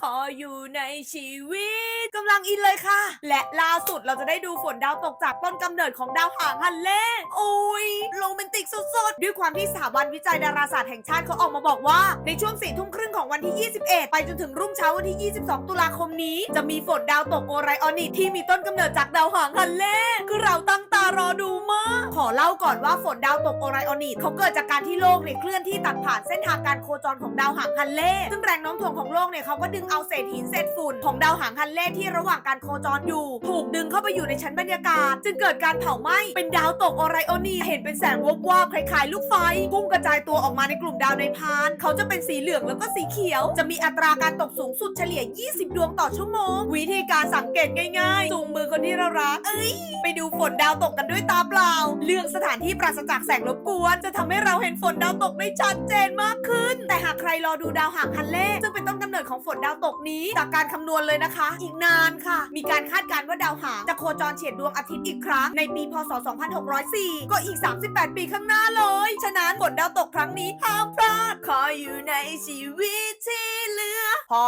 ขออยู่ในชีวิตกำลังอินเลยค่ะ และล่าสุดเราจะได้ดูฝนดาวตกจากต้นกำเนิดของดาวหางฮันเล่โอ้ยโรแมนติกสุดๆ ด้วยความที่สถาบันวิจัยดาราศาสตร์แห่งชาติเขาออกมาบอกว่า ในช่วงสี่ทุ่มครึ่งของวันที่ 21 ไปจนถึงรุ่งเช้าวันที่ 22 ตุลาคมนี้ จะมีฝนดาวตกโอไรออนิที่มีต้นกำเนิดจากดาวหางฮันเล่คือเราตั้ง รอดูมาก ขอเล่าก่อนว่าฝนดาวตกโอไรออนิตเขาเกิดจากการที่โลกเนี่ยเคลื่อนที่ตัดผ่านเส้นทางการโคจรของดาวหางฮันเล่ซึ่งแรงโน้มถ่วงของโลกเนี่ยเขาก็ดึงเอาเศษหินเศษฝุ่นของดาวหางฮันเล่ที่ระหว่างการโคจรอยู่ ถูกดึงเข้าไปอยู่ในชั้นบรรยากาศ จึงเกิดการเผาไหม้เป็นดาวตกโอไรออนิตเห็นเป็นแสงวบวาบคล้ายๆ ลูกไฟพุ่งกระจายตัวออกมาในกลุ่มดาวในพาน เขาจะเป็นสีเหลืองแล้วก็สีเขียว จะมีอัตราการตกสูงสุดเฉลี่ย 20 ดวงต่อชั่วโมง วิธีการสังเกตง่ายๆจูงมือคนที่เรารักเอ้ย ไปดูฝนดาวตกกันด้วยตาเปล่า เลือกสถานที่ปราศจากแสงรบกวน จะทำให้เราเห็นฝนดาวตกได้ชัดเจนมากขึ้น แต่หากใครรอดูดาวหางฮันเล่ซึ่งเป็นต้นกำเนิดของฝนดาวตกนี้ จากการคำนวณเลยนะคะ อีกนานค่ะ มีการคาดการณ์ว่าดาวหางจะโคจรเฉียดดวงอาทิตย์อีกครั้งในปีพศ 2604 ก็อีก 38 ปีข้างหน้าเลย ฉะนั้นฝนดาวตกครั้งนี้ห้ามพลาดขออยู่ในชีวิตที่เหลือพอ